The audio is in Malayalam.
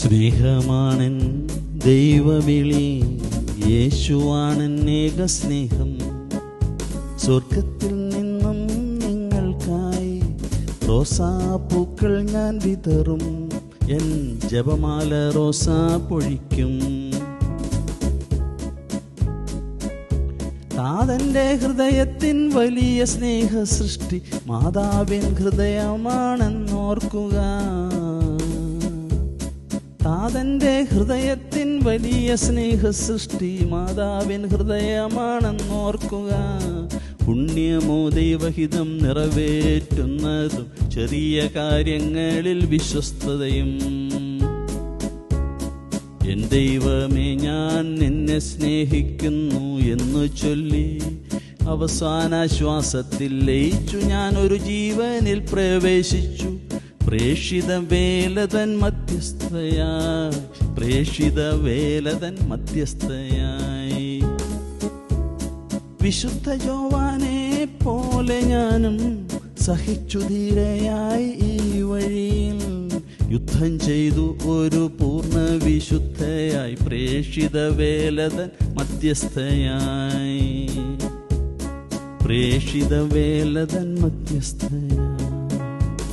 സ്നേഹമാണൻ ദൈവവിളി യേശുവാണൻ ഏക സ്നേഹം സ്വർഗത്തിൽ നിന്നും നിങ്ങൾക്കായി റോസാപ്പൂക്കൾ ഞാൻ വിതറും എൻ ജപമാല റോസാ പൊഴിക്കും. താതന്റെ ഹൃദയത്തിൻ വലിയ സ്നേഹ സൃഷ്ടി മാതാവിൻ ഹൃദയമാണെന്നോർക്കുക. താതന്റെ ഹൃദയത്തിൻ വലിയ സ്നേഹ സൃഷ്ടി മാതാവിൻ ഹൃദയമാണെന്നോർക്കുക. പുണ്യമോ ദൈവഹിതം നിറവേറ്റുന്നതും ചെറിയ കാര്യങ്ങളിൽ വിശ്വസ്തതയും. എൻ ദൈവമേ ഞാൻ നിന്നെ സ്നേഹിക്കുന്നു എന്ന് ചൊല്ലി അവസാന ശ്വാസത്തിൽ ലയിച്ചു. ഞാൻ ഒരു ജീവനിൽ പ്രവേശിച്ചു. പ്രേഷിത വേലതൻ മധ്യസ്ഥയായി പ്രേഷിത വേലതൻ മധ്യസ്ഥയായി. വിശുദ്ധ ജോവാനെ പോലെ ഞാനും സഹിച്ചു ധീരയായി ഈ വഴിയിൽ. യുദ്ധം ചെയ്തു ഒരു പൂർണ വിശുദ്ധയായി പ്രേഷിത വേലതൻ മധ്യസ്ഥയായി. പ്രേഷിത വേലതൻ മധ്യസ്ഥയായി.